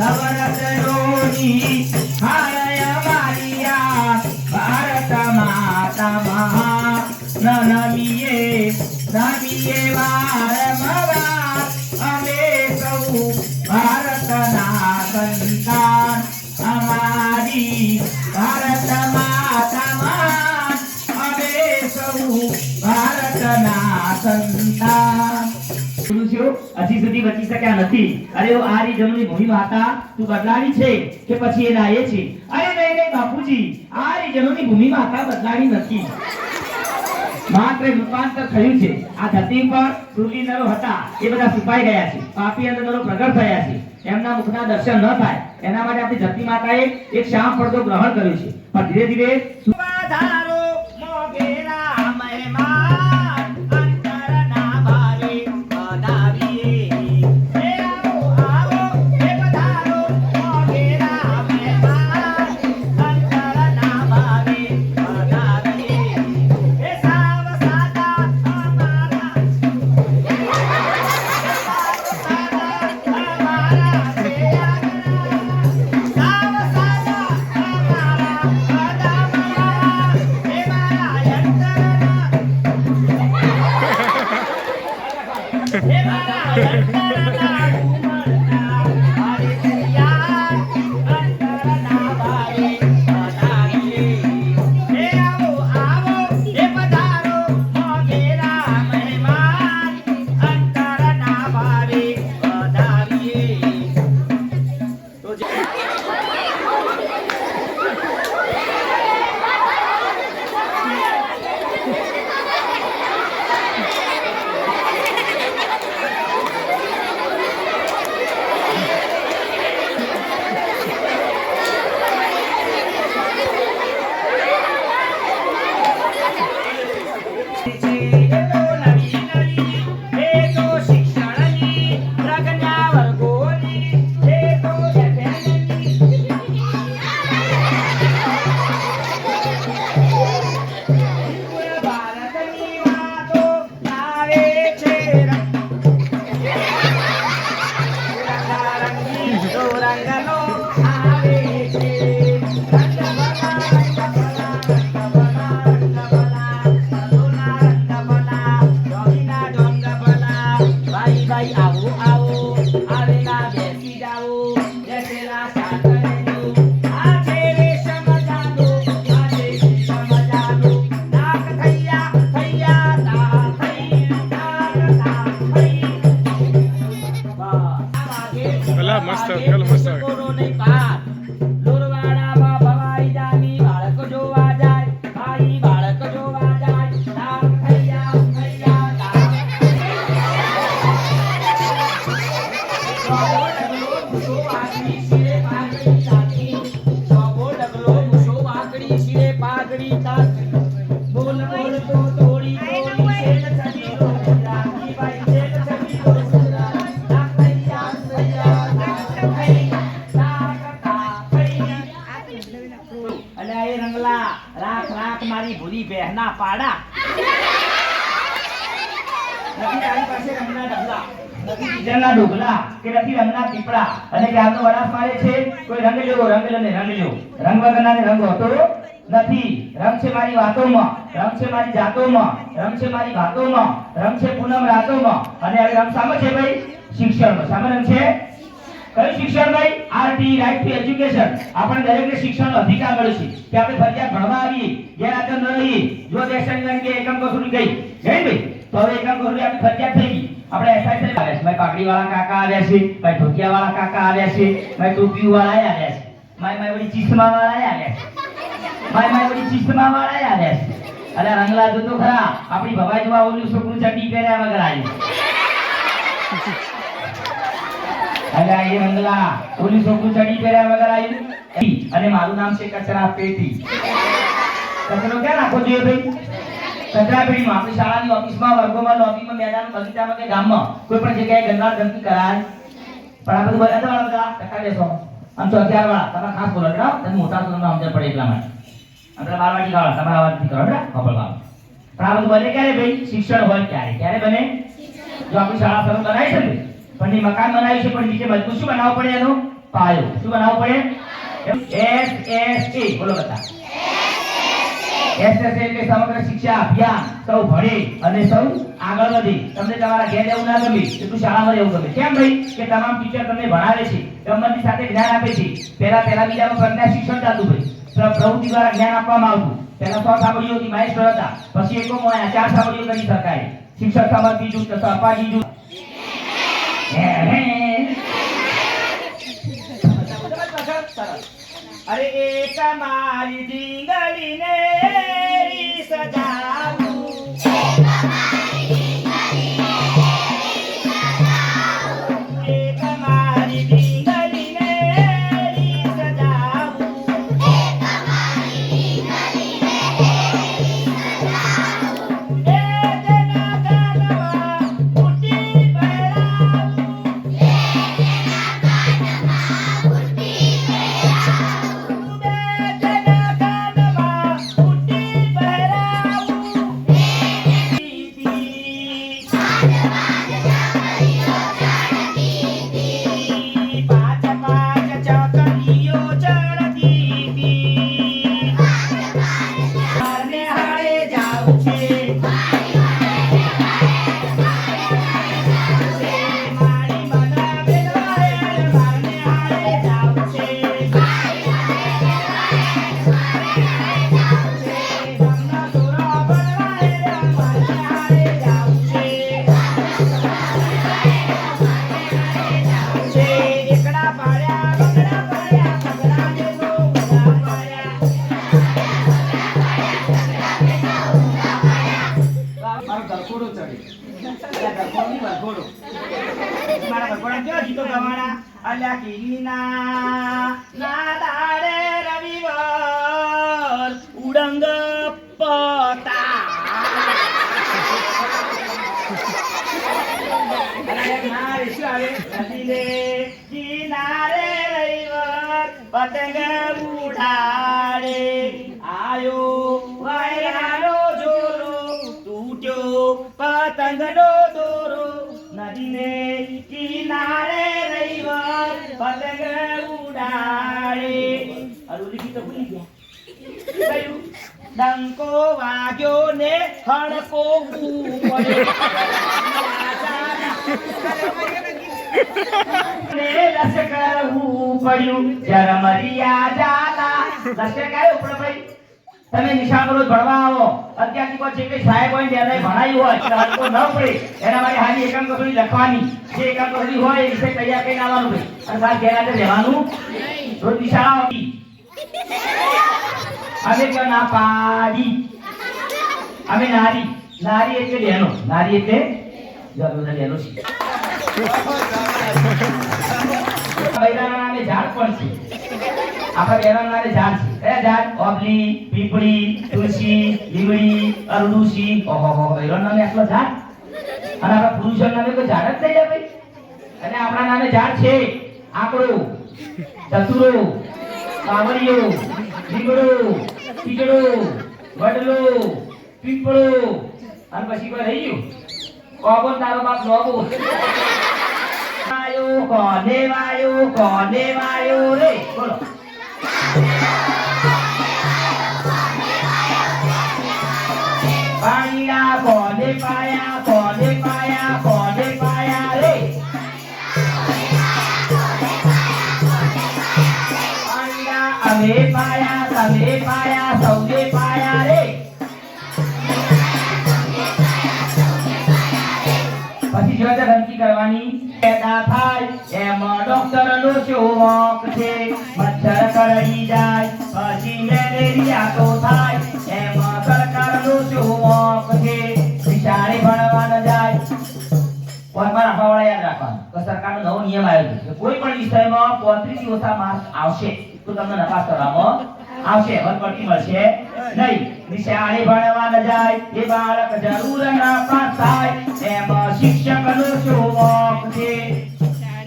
触らせように。હજી સુધી બચી શક્યા નથી. અરે આ રીજનની ભૂમિ માતા, તું બદલાવી છે કે પછી એ લાયે છે? અરે નહીં નહીં, બાપુજી, આ રીજનોની ભૂમિ માતા બદલાવી નથી. માત્ર રૂપાંતર થયું છે. આ ધરતી પર સુરલી નરો હતા, એ બધા છુપાઈ ગયા છે. પાપી અને નરો પ્રગટ થયા છે. એમના મુખના દર્શન ન થાય. એના માટે આપણી ધરતી માતાએ એક શ્યામ પડદો ગ્રહણ કર્યો છે. પણ ધીરે ધીરે I got no. અને મારે છે. કોઈ રંગ લેવો, રંગ લને રંગ લેવો રંગ વગરનાને રંગ હોતો નથી. રંગ છે મારી વાતોમાં. રંગ છે મારી જાતોમાં. રંગ છે મારી વાતોમાં. રંગ છે પૂનમ રાતોમાં. અને હવે રંગ સામે છે ભાઈ? શિક્ષણમાં સામે રંગ છે? કયું શિક્ષણ ભાઈ? આરટી રાઈટ ટુ એજ્યુકેશન આપણે દરેકને શિક્ષણનો અધિકાર મળ્યો છે. કે આપણે ફરજિયાત ભણવા આવીએ, ગેરહાજર ન રહીએ. જો દેશની કે એકમ કસૂરી ગઈ. ગઈ ભાઈ. તો હવે એકમ કસૂરી આપણી ફરજિયાત થઈ ગઈ. આપણે એસઆઈ આવે છે ભાઈ પાકડી વાળા કાકા આવ્યા છે. ભાઈ ધોતિયા વાળા કાકા આવ્યા છે. ભાઈ ટોપી વાળા આવ્યા છે. માય માય વળી ચીસમા વાળા આવ્યા છે. માય માય વળી ચીસમા વાળા આવ્યા છે. અરે રંગલા જો તો ખરા, આપણી ભવાઈ જોવા ઓલું છોકરું ચડી પહેર્યા વગર આવ્યું અરે એ રંગલા, ઓલું છોકરું ચડી પહેર્યા વગર આવ્યું અને મારું નામ છે કચરા પેટી. કચરો ક્યાં નાખો જોઈએ ભાઈ? કચરા પેટીમાં આપણી શાળાની ઓફિસમાં, વર્ગોમાં, લોબીમાં, મેદાન, બગીચામાં કે ગામમાં કોઈ પણ જગ્યાએ ગંદા ગંદકી કરાય? પણ આ બધું બધા વાળા બધા ટકા દેશો આમ તો અગિયાર વાળા. તમે ખાસ બોલો, બેટા. તમે મોટા તમને સમજણ પડે એટલા માટે. આમ પેલા બાર વાગી વાળા, તમારા અવાજ કરો, બેટા. કપલ વાળા પણ આ બધું બને ક્યારે ભાઈ? શિક્ષણ હોય ક્યારે ક્યારે બને? જો આપણી શાળા સરસ બનાવી છે પણ એ મકાન બનાવ્યું છે પણ નીચે મજબૂત શું બનાવવું પડે એનું? પાયો. શું બનાવવું પડે? એસ એસ એ બોલો બધા. એસએસ એટલે સમગ્ર શિક્ષા અભિયાન સૌ ભણે અને સૌ આગળ વધે. તમને તમારા ઘેર એવું ના ગમે એટલું શાળામાં રહેવું ગમે. કેમ ભાઈ? કે તમામ ટીચર તમને ભણાવે છે ગમતની સાથે જ્ઞાન આપે છે. પહેલા પહેલા બીજામાં પ્રજ્ઞા શિક્ષણ ચાલતું ભાઈ. પ્ર- પ્રવૃત્તિ દ્વારા જ્ઞાન આપવામાં આવતું. પહેલા સો સાંભળીઓ હતી માઇસ્ટર હતા. પછી એકો મોયા ચાર સાંભળીઓ કરી શકાય. શિક્ષક સમર બીજું, તો અપાજી જુ હે હે. અરે એક મારી સજાવું ગરખોડો ચડે. ગરખોડો. મારા ભગવાન કેવા ગીતો ગવાના અલ્યા કીરીના. ના દાડે ડંકો વાગ્યો ને હડકો પડ્યું. જરમરિયા જાતા લશ્કર કયો ભાઈ. તમે નિશાળ ભણવા આવો. અત્યારથી કોઈ જે કઈ સાહેબ હોય ને ભણાયું હોય તો ન પડે. એના માટે હાલી એકાંક કસોટી લખવાની. જે એકાંક કસોટી હોય એ વિશે તૈયાર કરીને આવવાનું ભાઈ. અને સાહેબ ઘેર આજે રહેવાનું? રોજ નિશાળા અમે કે ના પાડી. અમે નારી. નારી એટલે બહેનો. નારી એટલે જરૂર બહેનો છે. ઝાડ પણ છે. બહેનોના નામે ઝાડ છે, એ ઝાડ ઓબલી પીપળી, તુલસી, લીમડી, અરડુસી, ઓહો બૈરાના નામે આટલો ઝાડ? અને આપણા પુરુષોના નામે કોઈ ઝાડ જ નહીં જાય અને આપણા નામે ઝાડ છે આકડો, ચતુરો, કાવડિયો લીમડો પીજડો વડલો, પીપળો. અને પછી કોઈ રહી ગયું? કોબો તારો બાપ લોબો. વાયો કોને વાયો કોને વાયો રે? બોલો. પછી જો તે કરવાની. પેદા થાય એમાં ડોક્ટર નો શોખ છે? મચ્છર કરડી જાય, પછી મેલેરિયા તો થાય. એમાં સરકાર શું મોક છે? બિચારે ભણવા જાય. પણ મારા યાદ રાખવાનું તો સરકારનો નવો નિયમ આવ્યો છે. કોઈ પણ વિષયમાં 35 થી ઓછા માર્ક્સ આવશે, તો તમને નપાસ કરવામાં આવશે. વનપટ્ટી મળશે નહીં. નિશાળે ભણવા ન જાય. એ બાળક જરૂર નાપાસ થાય. એમાં શિક્ષકનું શું મોક છે?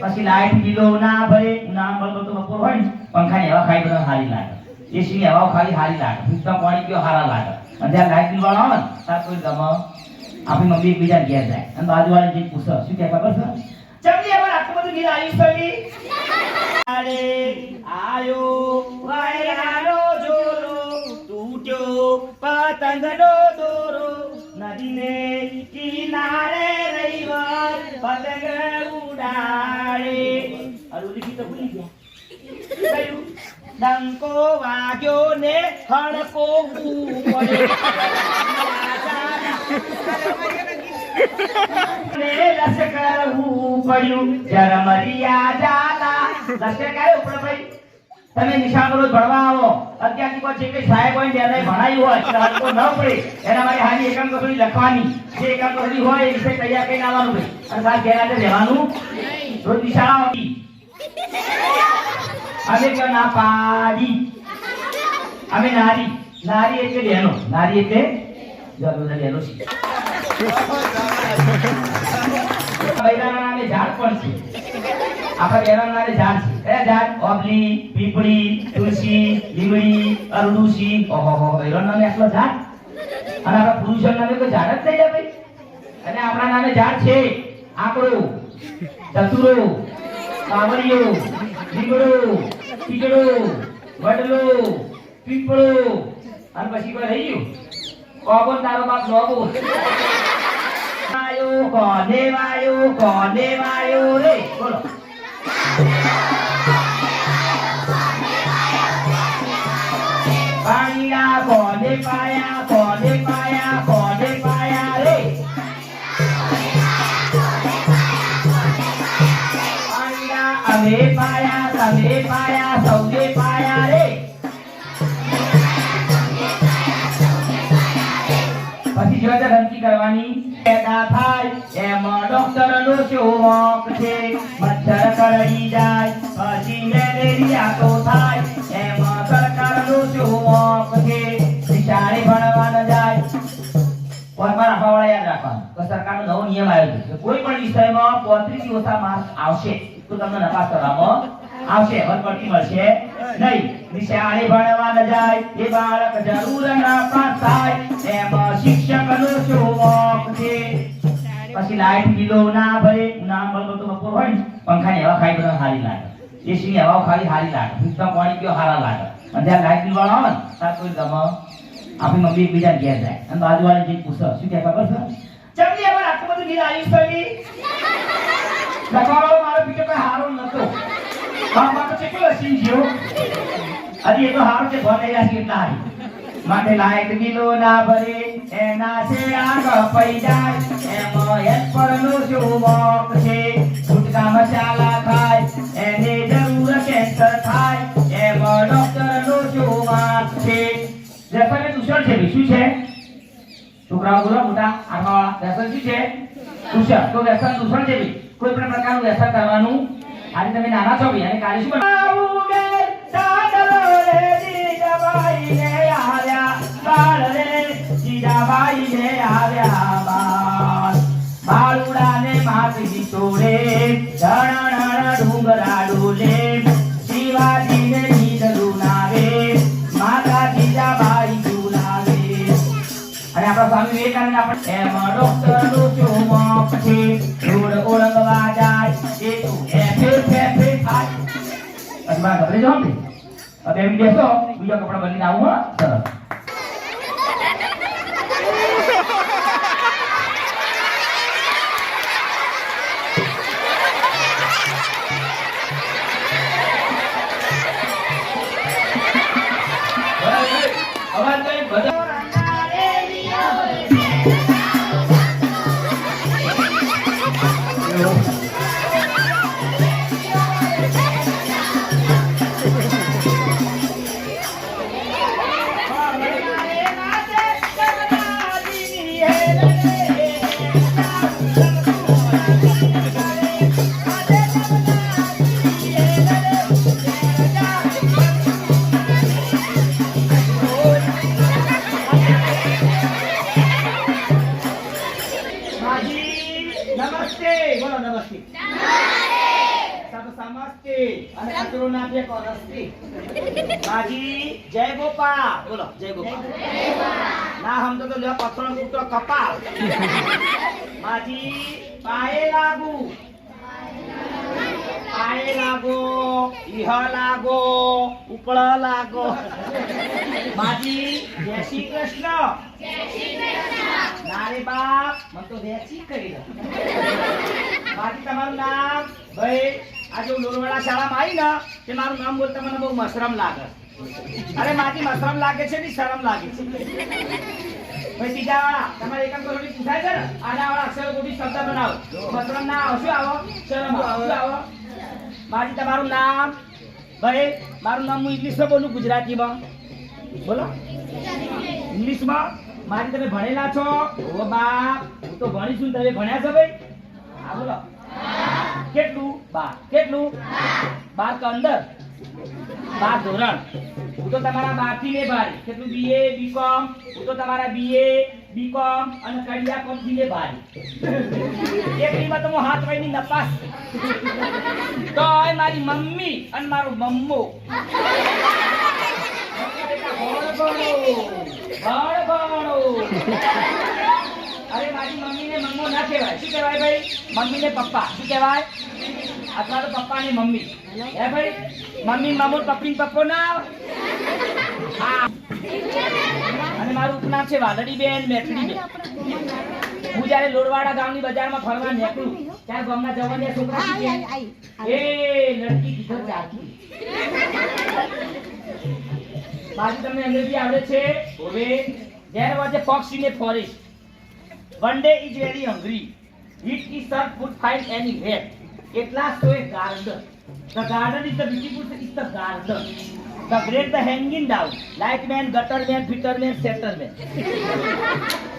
પછી લાઈટ બિલો ના ભરે ના ભરતો તો બપોર હોય ને, પંખાની હવા ખાઈ બધા સારી લાગે. એસી ની હવા ખાલી સારી લાગે. ફ્રીજમાં પાણી કયો સારા લાગે. અને જ્યારે લાઈટ બિલ વાળા આવે ને, ત્યાં કોઈ ગમે. આપણી મમ્મી એકબીજા ઘેર જાય. અને બાજુવાળી જે પૂછો, શું કહેવા ખબર છે ચમની અમારે આટલું બધું બિલ આવી છે અરે, આયો, વાયરાનો જોલો તૂટ્યો, પતંગનો ગીત ભૂલી ગયા. ડંકો વાગ્યો ને હડકો તમે રોજ ભણવા આવો. અત્યારથી પછી કે સાહેબ હોય ને એને ભણાયું હોય તો ન પડે. એના માટે હાલી એકાંત કસોટી લખવાની. જે એકાંત કસોટી હોય એ વિશે તૈયાર કરીને આવવાનું ભાઈ. અને સાહેબ ઘેર રહેવાનું? રોજ નિશાળા અમે કયો ના પાડી. અમે નારી. નારી એટલે બહેનો. નારી એટલે જો બહેનો છે. ઝાડ પણ છે. આપણા બહેનોના નામે ઝાડ છે. કયા ઝાડ ઓબલી પીપળી, તુલસી, લીમડી અરડુસી ઓહો બૈરાના નામે આટલો ઝાડ? અને આપણા પુરુષો નામે તો ઝાડ જ થઈ જાય ભાઈ. અને આપણા નામે ઝાડ છે. આંકડો, ચતુરો કાવડિયો લીમડો પીજડો વડલો, પીપળો. અને પછી કોઈ રહી ગયું. કોબો ને તારો બાપ લોબો. વાયો, કોને વાયો કોને વાયો? રે રંકી કરવાની. પેદા થાય, એમાં ડોક્ટર નો શોખ છે મચ્છર કરડી જાય, પછી મેલેરિયા તો થાય. એમાં સરકાર નો શોખ છે બિચારી ભણવા જાય. પણ સરકારનો નવો નિયમ આવ્યો છે. કોઈ પણ વિષયમાં 35 થી ઓછા માર્ક આવશે, તો તમને નપાસ કરવામાં આવશે. વરપટ્ટી મળશે. નહીં. નિશાળે ભણવા ન જાય, એ બાળક જરૂર નાપાસ થાય એમાં શિક્ષકનો શોખ છે. પછી લાઈટ બિલો ના ભરે ના મળતો તો બપોર હોય ને, પંખાની હવા ખાઈ બધા સારી લાગે. એસીની હવા ખાલી સારી લાગે. ફ્રીજમાં પાણી પીઓ સારા લાગે. અને ત્યાં લાઈટ બિલ વાળા આવે ને, ત્યાં કોઈ ગમે. આપણી મમ્મી એકબીજા ઘેર જાય. અને બાજુવાળા જે પૂછે, શું કહે ખબર ચમની અમારે આટલું બધું બિલ આવ્યું છે બી? લખવાવાળો મારો બીજો કોઈ હારો નતો બાપા કેટલો હસી ગયો હજી એ તો હાર છે ભલે છે એટલા હારી માટે લાયક ગીલો ના ભરે એના છે આગ પડી જાય એમાં એક પરનો શોખ છે ગુટકા મસાલા ખાય એને જરૂર કેન્સર થાય એમાં ડોક્ટરનો શોખ છે રેફર એ દૂષણ છે શું છે છોકરાઓ બોલો મોટા આઠવાવાળા વ્યસન શું છે તુષણ તો વ્યસન દૂષણ છે કોઈ પણ પ્રકારનું વ્યસન કરવાનું આજે તમે નાના છો ભાઈ, અને કાલે શું બાળુડાને માતજી તોડે ધણ ડુંગરા ડોલે શિવાજીને નીંદ રૂનાવે માતા જીજાબાઈ ઝુલાવે અને આપણા સ્વામી વિવેકાનંદ આપણે એમ ડોક્ટરનું ચોમક છે પછી મારા નહીં ને. હવે એમ બેસો બીજા કપડા બદલીને આવું હા. સરસ. માજી ટુકડો કપાલ માજી, પાયે લાગુ. આય લાગો ઇહ લાગો, ઉપળ લાગો. માજી, જય શ્રી કૃષ્ણ. ના રે બાપ, મને તો વેચી કરી બાકી તમારું નામ? ભાઈ, આ જો લોરવાડા શાળામાં આવી ને, તે મારું નામ બોલતા મને બહુ મશરમ લાગે. અરે માજી મશરમ લાગે છે ને શરમ લાગે છે? ભાઈ બીજા તમારે એકમ કરોડી પૂછાય છે ને? આના વાળા અક્ષરો શબ્દ બનાવો. મતલબ ના આવો. શું આવો? શરમ આવો. શું આવો? માજી તમારું નામ? ભાઈ, મારું નામ હું ઇંગ્લિશમાં બોલું? ગુજરાતીમાં? બોલો. ઇંગ્લિશમાં મારી તમે ભણેલા છો? ઓ બાપ. તો ભણી તમે ભણ્યા છો ભાઈ? હા, બોલો. કેટલું? બાર. કેટલું? બાર. કે અંદર. બાર ધોરણ. હું તો તમારા બારથી લે ભાઈ કેટલું બીએ બીકોમ હું તો તમારા બીએ બીકોમ અને કડિયા કોમથી લે ભાઈ એકલીમાં તો હું હાથ વાળીની નપાસ. તો એ મારી મમ્મી અને મારું મમ્મો. ભણ ભણો. અરે મારી મમ્મીને મમ્મો ના કહેવાય. શું કહેવાય ભાઈ? મમ્મીને પપ્પા. શું કહેવાય? અથવા તો પપ્પા ને મમ્મી. હે ભાઈ? મમ્મી મમ્મો પપ્પી પપ્પો ના અને મારું ઉપનામ છે વાદળીબેન બેન મેથડી બેન હું જ્યારે લોરવાડા ગામની બજારમાં ફરવા નીકળું ત્યારે ગામના જવાની છોકરા? એ લડકી કિધર જાતી બાજુ તમને અંગ્રેજી આવડે છે? હવે there વાજે a forest one day is very hungry it is served food find any head. It last to a garden the garden is the beautiful is the garden the great the hanging down light man gutter man fitter man setter man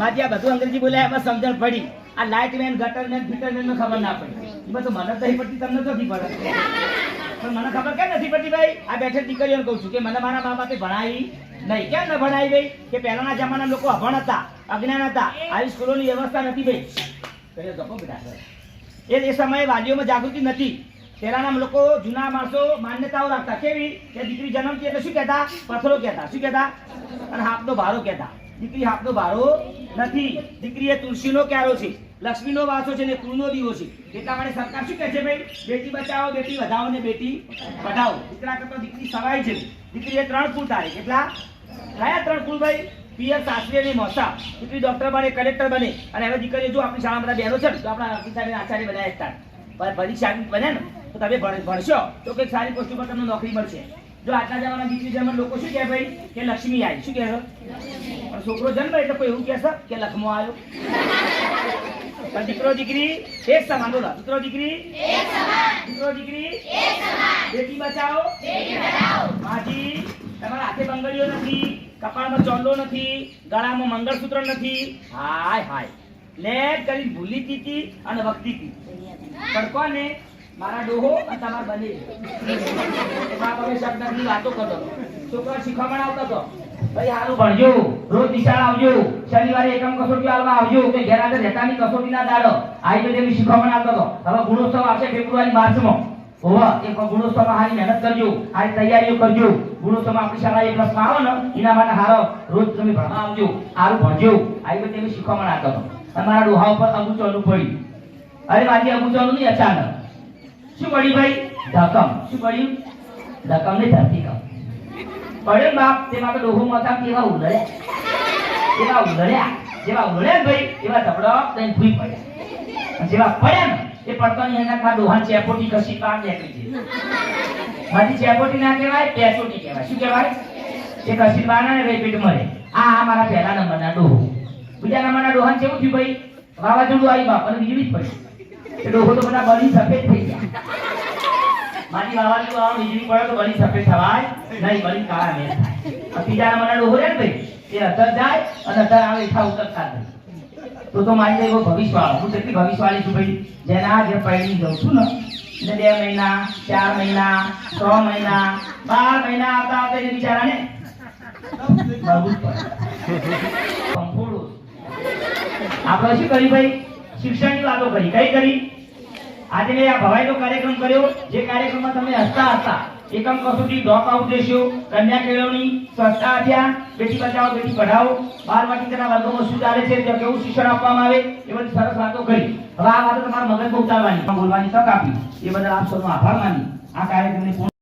માજી આ બધું અંગ્રેજી બોલ્યા એમાં સમજણ પડી આ light man gutter man fitter man ખબર ના પડી. એ તો મને નહીં પડતી તમને તો નથી પડે. પણ મને ખબર કેમ નથી પડતી ભાઈ? આ બેઠક દીકરીઓને કહું છું કે મને મારા મા બાપે ભણાવી નહીં. કેમ ન ભણાવી ભાઈ? કે પહેલાના જમાના લોકો અભણ હતા અજ્ઞાન હતા. આવી સ્કૂલોની વ્યવસ્થા નથી ભાઈ. કર્યો ગપો બેટા એ એ સમયે વાલીઓમાં જાગૃતિ નથી. પહેલાના લોકો જૂના માણસો માન્યતાઓ રાખતા. કેવી? કે દીકરી જન્મતી એટલે શું કહેતા? પથરો કહેતા. શું કહેતા? અને હાથનો ભારો કહેતા. દીકરી હાથનો ભારો નથી. દીકરી એ તુલસીનો ક્યારો છે? લક્ષ્મીનો વાસો છે ને કૃનો દીવો છે. એટલા માટે સરકાર શું કહે છે ભાઈ? બેટી બચાવો, બેટી વધાવો ને બેટી પઢાવો. દીકરા કરતો દીકરી સવાય છે. દીકરી એ ત્રણ કુલ તારે કેટલા? કયા ત્રણ કુલ ભાઈ? પિયર શાસ્ત્રી અને મોસા. દીકરી ડોક્ટર બને કલેક્ટર બને. અને હવે દીકરી જો આપણી શાળા બધા બહેનો છે તો આપણા અર્પિત સાહેબ આચાર્ય બધા એકતા પણ પરીક્ષા બને ને, તો તમે ભણ- ભણશો. તો કંઈક સારી પોસ્ટ પર તમને નોકરી મળશે. જો આજના જમાના દીકરી જન્મ લોકો શું કહે ભાઈ? કે લક્ષ્મી આવી. શું કહે? પણ છોકરો જન્મ એટલે કોઈ એવું કહેશે કે લખમો આવ્યો? પણ દીકરો દીકરી એક સમાન બોલો. દીકરો દીકરી દીકરો દીકરી બેટી બચાવો. માજી તમારા હાથે બંગડીઓ નથી કપાળમાં ચોંદો નથી ગળામાં મંગળસૂત્ર નથી. હાય હાય. લે કરી ભૂલી હતી અને વખતી હતી પણ કોને? મારા ડોહો અને તમારા બને. બાપ હવે શબ્દની વાતો કરતો. છોકરા શીખવા આવતો હતો ભાઈ હારું ભણજો રોજ નિશાળ આવજો. શનિવારે એકમ કસોટી આલવા આવજો. કે ઘેર આગળ રહેતાની કસોટીના દાડો. આવી બધી એવી શીખવામણ આવતો હતો. હવે ગુણોત્સવ આવશે ફેબ્રુઆરી, માર્ચમાં. હોવા, એક ગુણોત્સવમાં હારી મહેનત કરજો. હારી તૈયારીઓ કરજો. ગુણોત્સવમાં આપણી શાળા એક વર્ષમાં આવો ને, એના માટે હારો. રોજ તમે ભણવા આવજો. હારું ભણજો આવી બધી એવી શીખવામણ આવતો હતો. તમારા મારા ડોહા ઉપર અગુચોનું પડ્યું. અરે માજી અગુચોનું નહીં, અચાનક. શું પડ્યું ભાઈ? ધકમ. શું પડ્યું ધકમ ને ધરતીકમ. પડ્યો ને બાપ તેમાં તો ડોહો માથા કેવા ઉલળ્યા કેવા ઉલળ્યા જેવા ઉલળ્યા ભાઈ, એવા ધબડો દઈને ભૂઈ પડ્યા જેવા પડ્યા ને, એ પડતાની એના કા ડોહા ચેપોટી કશી પાર નીકળી ગઈ. મારી ચેપોટી ના કહેવાય પેસોટી કહેવાય. શું કહેવાય? એ કશી બાના ને ભાઈ પેટ મરે. આ આ મારા પહેલા નંબરના ડોહો. બીજા નંબરના ડોહાને કેવું થયું ભાઈ? વાવાઝોડું આવી બાપ અને વીજળી જ પડી. એ ડોહો તો બધા બળી સફેદ થઈ ગયા. મારી વાવાઝોડું આવે વીજળી પડે તો બની સફેદ થવાય. નહીં, બળી કાળા મેં થાય. ત્રીજા નંબરના ડોહો ને ભાઈ? એ અતર જાય અને અધર આવે એઠા ઉતરતા જ તો તો મારી એવો ભવિષ્યવાળો. હું કેટલી ભવિષ્યવાળી છું ભાઈ, જેના જે પૈણી જઉં છું ને. એટલે બે મહિના, ચાર મહિના, છ મહિના, બાર મહિના આવતા આવતા એ બિચારાને આપણે શું કરી ભાઈ? શિક્ષણની વાતો કરી. કઈ કરી? આજે મેં આ ભવાઈનો કાર્યક્રમ કર્યો. જે કાર્યક્રમમાં તમે હસતા હતા એકમ કસોટી ડ્રોપ આઉટ રેશિયો કન્યા કેળવણી સ્વચ્છતા અભિયાન, બેટી બચાવો, બેટી પઢાઓ. બાર વાટિકાના વર્ગોમાં શું ચાલે છે, ત્યાં કેવું શિક્ષણ આપવામાં આવે, એ બધી સરસ વાતો કરી. હવે આ વાતો તમારા મગજ ઉતારવાની. બોલવાની તક આપી. એ બદલ આપ સૌનો આભાર માની. આ કાર્યક્રમને